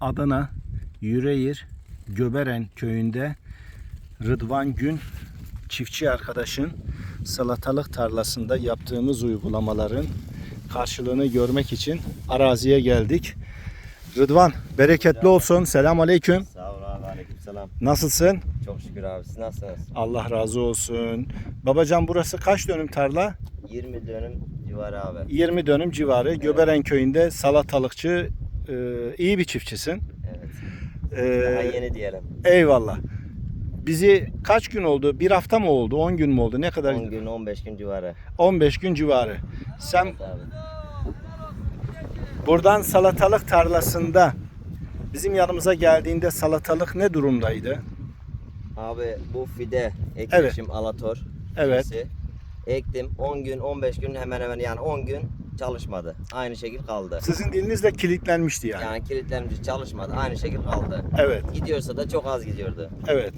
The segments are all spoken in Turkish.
Adana Yüreğir Göberen köyünde Rıdvan Gün çiftçi arkadaşın salatalık tarlasında yaptığımız uygulamaların karşılığını görmek için araziye geldik. Rıdvan bereketli olsun. Selam aleyküm. Sağ ol abi aleykümselam. Nasılsın? Çok şükür abi siz nasılsınız? Allah razı olsun. Babacan burası kaç dönüm tarla? 20 dönüm civarı abi. 20 dönüm civarı. Göberen köyünde salatalıkçı e, iyi bir çiftçisin. Evet. E, Daha yeni diyelim. Eyvallah. Bizi kaç gün oldu? Bir hafta mı oldu? 10 gün mü oldu? Ne kadar? 10 gün 15 gün civarı. 15 gün civarı. Sen Evet abi. buradan salatalık tarlasında bizim yanımıza geldiğinde salatalık ne durumdaydı? Abi bu fide ekmişim alator. Evet. cinsi. Ektim 10 gün 15 gün hemen hemen yani 10 gün çalışmadı. Aynı şekil kaldı. Sizin dilinizle kilitlenmişti yani. Yani kilitlenmiş çalışmadı. Aynı şekil kaldı. Evet. Gidiyorsa da çok az gidiyordu. Evet.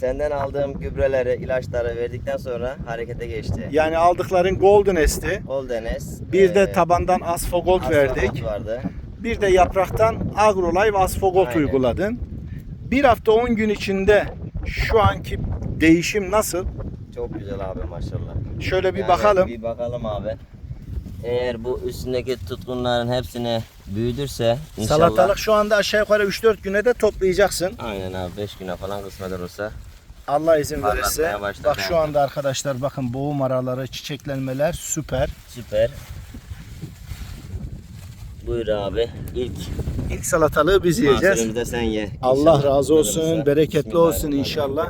Senden aldığım gübreleri, ilaçları verdikten sonra harekete geçti. Yani aldıkların Golden Esti. Goldenes. Bir de eee, tabandan Asfogold verdik. vardı. Bir de yapraktan Agrolife Asfogold Aynen. uyguladın. Bir hafta 10 gün içinde şu anki değişim nasıl? Çok güzel abi maşallah. Şöyle bir Yani bakalım. Bir bakalım abi. Eğer bu üstündeki tutkunların hepsini büyüdürse inşallah. Salatalık şu anda aşağı yukarı 3-4 güne de toplayacaksın. Aynen abi 5 güne falan kısmet olursa. Allah izin Parlatmaya verirse. başladı Bak yani. şu anda arkadaşlar bakın boğum araları, çiçeklenmeler süper. Süper. Buyur abi. İlk İlk salatalığı biz yiyeceğiz. de sen ye. Allah İnşallah razı olsun, bereketli olsun inşallah.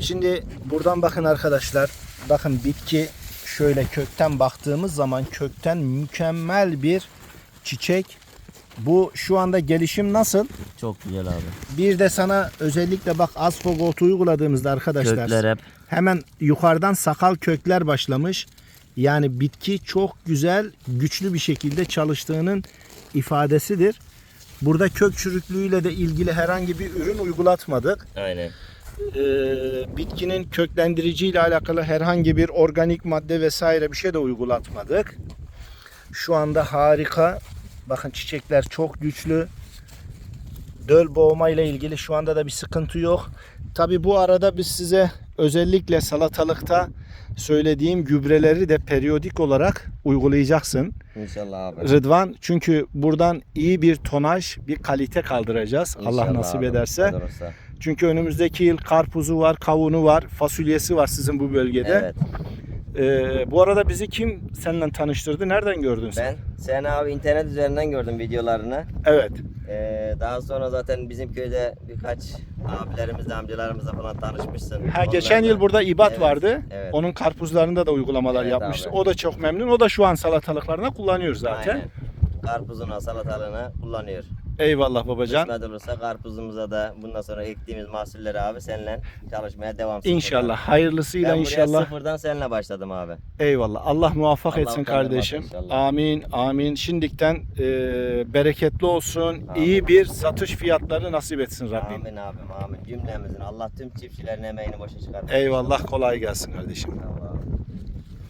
Şimdi buradan bakın arkadaşlar. Bakın bitki şöyle kökten baktığımız zaman kökten mükemmel bir çiçek. Bu şu anda gelişim nasıl? Çok güzel abi. Bir de sana özellikle bak Asfogold uyguladığımızda arkadaşlar Kökler hep hemen yukarıdan sakal kökler başlamış. Yani bitki çok güzel, güçlü bir şekilde çalıştığının ifadesidir. Burada kök çürüklüğüyle de ilgili herhangi bir ürün uygulatmadık. aynen. Ee, bitkinin köklendirici ile alakalı herhangi bir organik madde vesaire bir şey de uygulatmadık. Şu anda harika. Bakın çiçekler çok güçlü. Döl boğma ile ilgili şu anda da bir sıkıntı yok. Tabi bu arada biz size özellikle salatalıkta söylediğim gübreleri de periyodik olarak uygulayacaksın. İnşallah abi. Rıdvan çünkü buradan iyi bir tonaj, bir kalite kaldıracağız. Allah İnşallah nasip abi, ederse. olursa. Çünkü önümüzdeki yıl karpuzu var, kavunu var, fasulyesi var sizin bu bölgede. Evet. Ee, bu arada bizi kim seninle tanıştırdı? Nereden gördün sen? Ben sen abi internet üzerinden gördüm videolarını. Evet. Ee, daha sonra zaten bizim köyde birkaç abilerimizle amcalarımızla falan tanışmışsın. Ha geçen yıl burada İbat Evet, vardı. evet. Onun karpuzlarında da uygulamalar Evet yapmıştı. abi. O da çok memnun. O da şu an salatalıklarına kullanıyor zaten. Aynen. Karpuzuna, salatalığına kullanıyor. Eyvallah babacan. Kısmet olursa karpuzumuza da bundan sonra ektiğimiz mahsulleri abi seninle çalışmaya devam İnşallah. Hayırlısıyla Ben inşallah. sıfırdan seninle başladım abi. Eyvallah. Allah muvaffak Allah etsin kardeşim. inşallah. Amin. Amin. Şimdikten e, bereketli olsun. Amin. İyi bir satış fiyatları nasip etsin Rabbim. Amin abim amin. Cümlemizin Allah tüm çiftçilerin emeğini boşa çıkarmasın. Eyvallah. Kolay gelsin kardeşim. Allah.